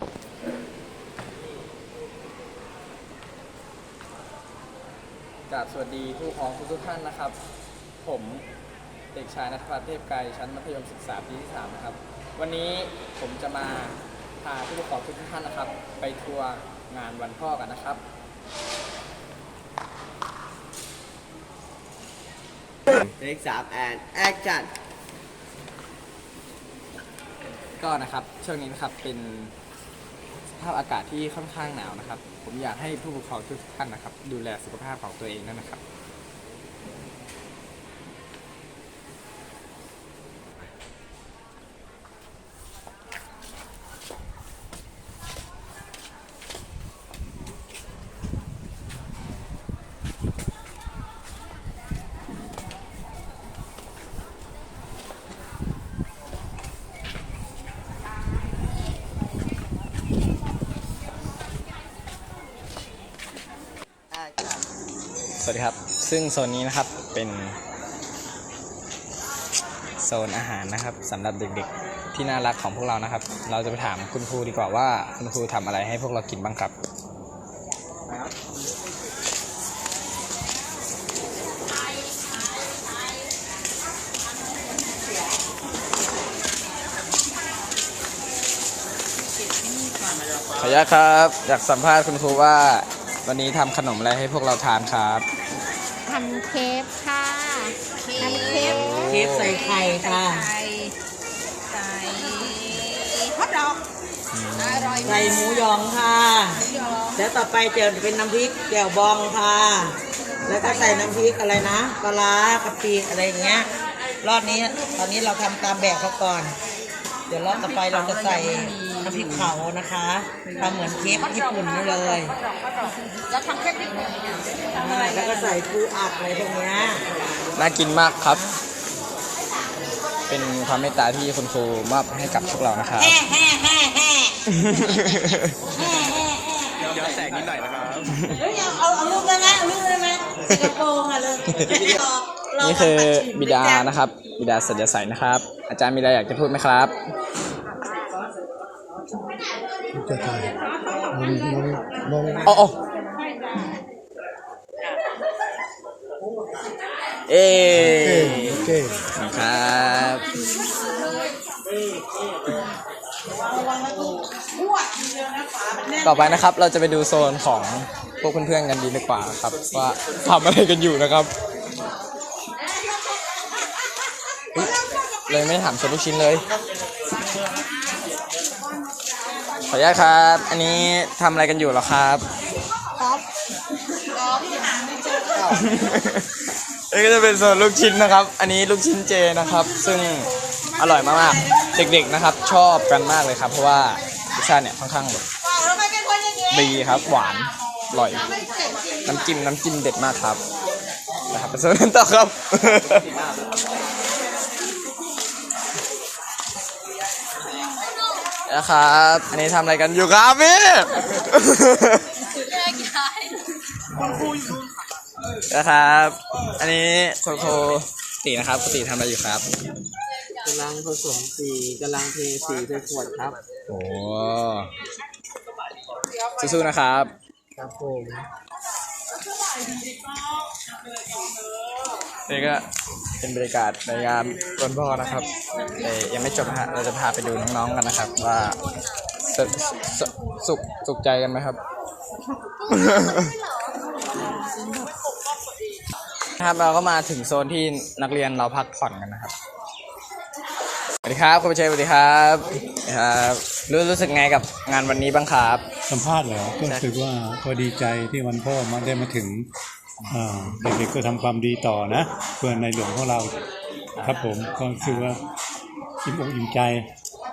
กราบสวัสดีผู้ปกครองทุกๆท่านนะครับ ผมเด็กชายนัทพัฒน์เทพไกรชั้นมัธยมศึกษาปีที่3นะครับ วันนี้ผมจะมาพาผู้ปกครองทุกๆท่านนะครับ ไปทัวร์งานวันพ่อกันนะครับ เลขสามแอนแอคชั่นก็นะครับช่วงนี้นะครับเป็นส ภาพอากาศที่ค่อนข้างหนาวนะครับ ผมอยากให้ผู้ปกครองทุกท่านนะครับ ดูแลสุขภาพของตัวเองนั่นนะครับ วัสดีครับ ซึ่งโซนนี้นะครับเป็นโซนอาหารนะครับสำหรับเด็กๆที่น่ารักของพวกเรานะครับ เราจะไปถามคุณครูดีกว่าว่าคุณครูทำอะไรให้พวกเรากินบ้างครับขออนุญาตครับ อยากสัมภาษณ์คุณครูว่า วันนี้ทำขนมอะไรให้พวกเราทานครับ ทำเค้กค่ะทำเค้กเค้กใส่ไข่ค่ะใส่ใส่ฮอทดอกอร่อยใส่หมูหยองค่ะ แล้วต่อไปจะเป็นน้ำพริกแจ่วบองค่ะ แล้วก็ใส่น้ำพริกอะไรนะปลาร้ากะปิอะไรอย่างเงี้ย รอบนี้ตอนนี้เราทำตามแบบเขาก่อน เดี๋ยวรอบต่อไปเราจะใส่น้ำพริกเผานะคะทำเหมือนเค้กญี่ปุ่นนี่เลยแล้วทำเค้กญี่ปุ่นใช่แล้วก็ใส่ปูอัดอะไรพวกเนี้ยน่ากินมากครับ เป็นความเมตตาที่คุณครูมอบให้กับพวกเรานะครับแห่แห่แห่แห่เดี๋ยวแตกนิดหน่อยนะครับ เฮ้ยเอาเอาเอาลูกได้ไหมเอาลูกได้ไหมใส่กระโปรงอะเลย นี่คือบิดานะครับ บิดาสัญญาใสนะครับ อาจารย์มีอะไรอยากจะพูดไหมครับจะถ่ายมองมองมองโอ้โอ้เอโอเคครับต่อไปนะครับเราจะไปดูโซนของพวกเพื่อนๆกันดีดีกว่าครับว่าทำอะไรกันอยู่นะครับเฮ้ย เลยไม่ถามชนลูกชิ้นเลย ขออนุญาตครับ อันนี้ทำอะไรกันอยู่เหรอครับนี่ก็จะเป็นโซนลูกชิ้นนะครับ อันนี้ลูกชิ้นเจนะครับ ซึ่งอร่อยมากๆ เด็กๆนะครับ ชอบกันมากเลยครับ เพราะว่ารสชาติเนี่ยค่อนข้างแบบดีครับหวานอร่อย น้ำจิ้มน้ำจิ้มเด็ดมากครับนะครับไปโซนนั้นต่อครับ นะครับ อันนี้ทำอะไรกันอยู่ครับพี่นะครับ อันนี้คุณครูตีนะครับคุณตีทำอะไรอยู่ครับกำลังผสมสีกำลังเทสีใส่ขวดครับ โอ้สู้ๆนะครับ ครับผมนี่ก็ เป็นบรรยากาศในงานวันพ่อนะครับแต่ยังไม่จบนะฮะเราจะพาไปดูน้องๆกันนะครับ ว่าสสสุขสุขใจกันไหมครับ ครับเราก็มาถึงโซนที่นักเรียนเราพักผ่อนกันนะครับสวัสดีครับคุณประเชยสวัสดีครับครับรู้รู้สึกไงกับงานวันนี้บ้างครับ สัมภาษณ์เหรอก็รู้สึกว่าก็ดีใจที่วันพ่อมาได้มาถึง เด็กๆก็ทำความดีต่อนะเพื่อในหลวงของเราครับผมก็รู้สึกว่าอิ่มอกอิ่มใจ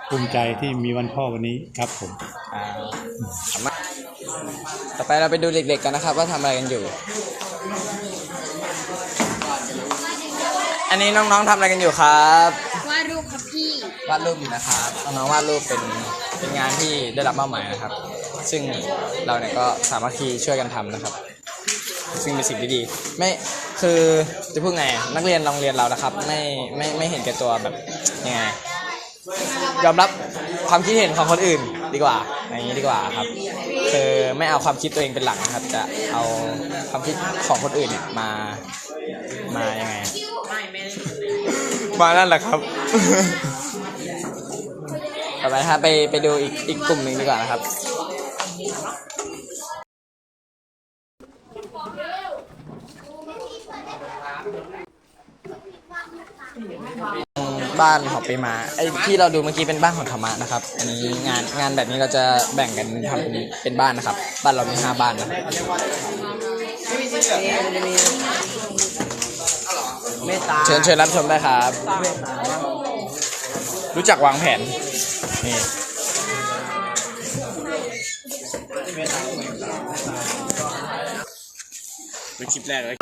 ภูมิใจที่มีวันพ่อวันนี้ครับผมอ่ามาต่อไปเราไปดูเด็ก ๆกันนะครับ ว่าทำอะไรกันอยู่ อันนี้น้องๆทำอะไรกันอยู่ครับวาดรูปครับพี่วาดรูปอยู่นะครับน้องๆวาดรูปเป็นเป็นงานที่ได้รับมอบหมายนะครับ ซึ่งเราเนี่ยก็สามัคคีช่วยกันทำนะครับ ซึ่งเป็นสิ่งที่ดี ไม่คือจะพูดไงนักเรียนโรงเรียนเรานะครับ ไม่ไม่ไม่เห็นแก่ตัวแบบยังไงยอมรับความคิดเห็นของคนอื่นดีกว่าอย่างนี้ดีกว่าครับคือไม่เอาความคิดตัวเองเป็นหลักนะครับ จะเอาความคิดของคนอื่นเนี่ยมามายังไงมานั่นแหละครับต่อไปครับไปไปดูอีกอีกกลุ่มหนึ่งดีกว่านะครับ บ้านของปีมาไอ้ที่เราดูเมื่อกี้เป็นบ้านของธรรมะนะครับ อันนี้งานงานแบบนี้เราจะแบ่งกันทำเป็นบ้านนะครับ บ้านเรามีห้าบ้านนะเมตตาเชิญเชิญรับชมได้ครับ รู้จักวางแผนนี่เป็นคลิปแรกเลย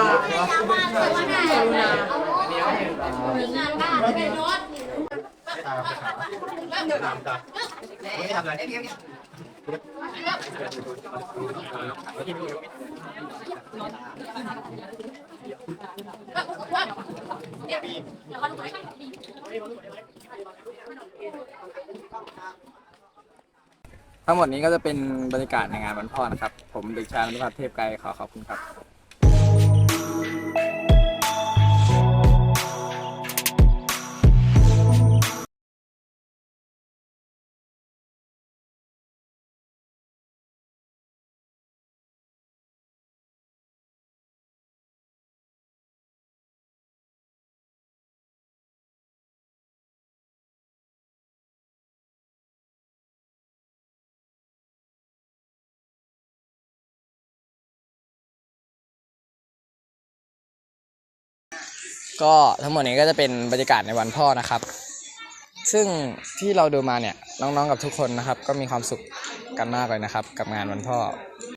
ทั้งหมดนี้ก็จะเป็นบรรยากาศในงานวันพ่อนะครับ ผมเด็กชายอนุพัฒน์เทพไกรขอขอบคุณครับ ก็ทั้งหมดนี้ก็จะเป็นบรรยากาศในวันพ่อนะครับ ซึ่งที่เราดูมาเนี่ยน้องๆกับทุกคนนะครับ ก็มีความสุขกันมากเลยนะครับ กับงานวันพ่อ